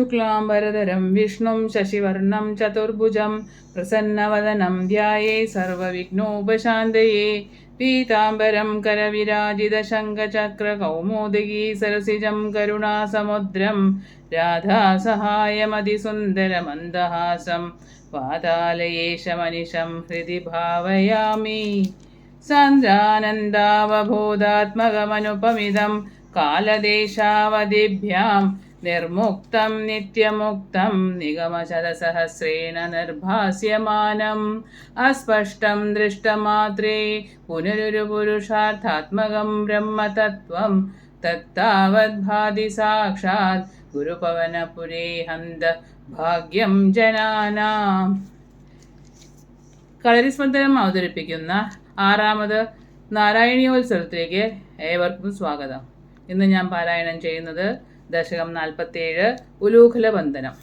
शुक्लाम्बरधरं विष्णुं शशिवर्णं चतुर्भुजं प्रसन्नवदनं ध्याये सर्वविघ्नोपशान्तये पीताम्बरं करविराजितशङ्खचक्रकौमोदगी सरसिजं करुणासमुद्रं राधासहायमतिसुन्दरमन्दहासं वातालयेशमनिशं हृदि भावयामि सान्द्रानन्दावबोधात्मकमनुपमिदं कालदेशावधिभ्यां നിർമുക്തം നിത്യമുക്തം നിഗമശതസഹസ്രേണ നിർഭാസ്യമാനം. അസ്പഷ്ടം ദൃഷ്ടമാത്രേ പുനരൊരു പുരുഷാർത്ഥാത്മകം ബ്രഹ്മതത്വം. തത്താവദ്ഭാതി സാക്ഷാത് ഗുരുപവനപുരേ ഹന്ത ഭാഗ്യം ജനാനാം. കളരിസ്മന്ദനം അവതരിപ്പിക്കുന്ന ആറാമത് നാരായണീയോത്സവത്തിലേക്ക് ഏവർക്കും സ്വാഗതം. ഇന്ന് ഞാൻ പാരായണം ചെയ്യുന്നത് ദശകം നാൽപ്പത്തേഴ് ഉലൂഖല വന്ദനം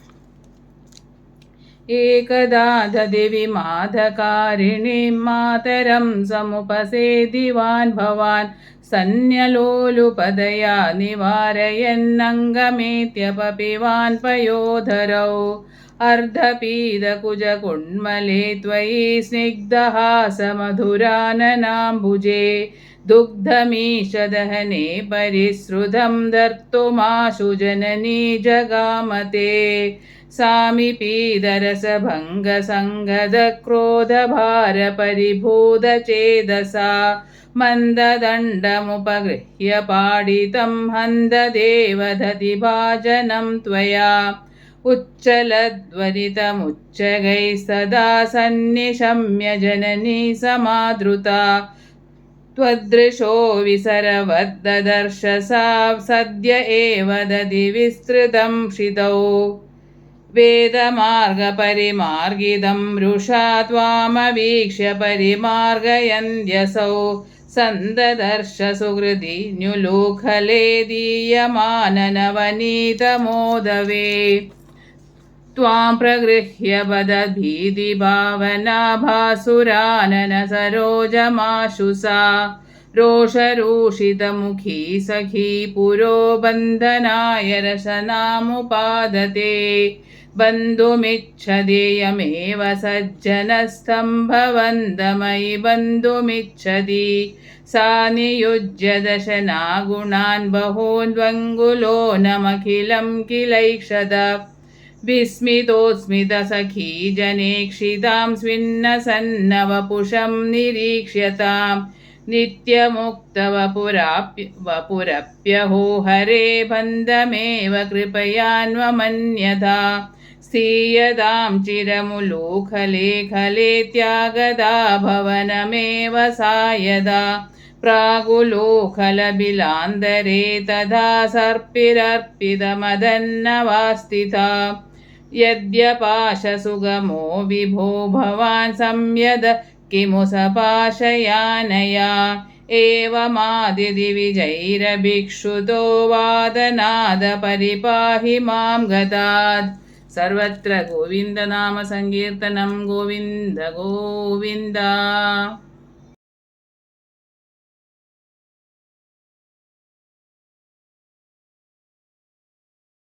एकदा ददिवि माधकारिणीं मातरं समुपसेदिवान् भवान् सन्न्यलोलुपदया निवारयन्नङ्गमेत्यपपिवान् पयोधरौ अर्धपीदकुजकुण्मले त्वयि स्निग्धहासमधुराननाम्बुजे दुग्धमीशदहने परिसृतं दर्तुमाशु जननी जगामते। सामिपीदरसभङ्गसङ्गदक्रोधभारपरिभूतचेदसा। मन्ददण्डमुपगृह्य पाडितं हन्ददेवदति भाजनं त्वया। उच्चलध्वरितमुच्चगैः सदा सन्निशम्य जननी समादृता। त्वदृशो विसरवद्ददर्श सा सद्य एव दधि विस्तृतं क्षितौ वेदमार्गपरिमार्गिदं रुषा त्वामवीक्ष्य परिमार्गयन्त्यसौ सन्ददर्श सुहृदि न्युलूखले दीयमाननवनीतमोदवे त्वां प्रगृह्य वदभीतिभावनाभासुराननसरोजमाशु सा रोषरोषितमुखी सखी पुरो बन्धनाय रशनामुपादते बन्धुमिच्छदेयमेव सज्जनस्तम्भवन्दमयि बन्धुमिच्छति। सा नियुज्य दशना गुणान् बहोन्द्वङ्गुलो न अखिलं किलैक्षद जनेक्षितां स्विन्नसन्नवपुषं निरीक्ष्यताम् नित्यमुक्तवपुराप्य वपुरप्यहो हरे बन्धमेव कृपयान्वमन्यथा। स्थीयतां चिरमुलूखले खले त्यागदा भवनमेव सा यदा प्रागुलोखलबिलान्तरे तथा सर्पिरर्पितमदन्नवास्थिता यद्यपाशसुगमो विभो भवान् संयद किमु सपाशयानया एवमादिदिविजैरभिक्षुतो वादनादपरिपाहि मां गतात् सर्वत्र गोविन्दनामसङ्कीर्तनं गोविन्द गोविन्द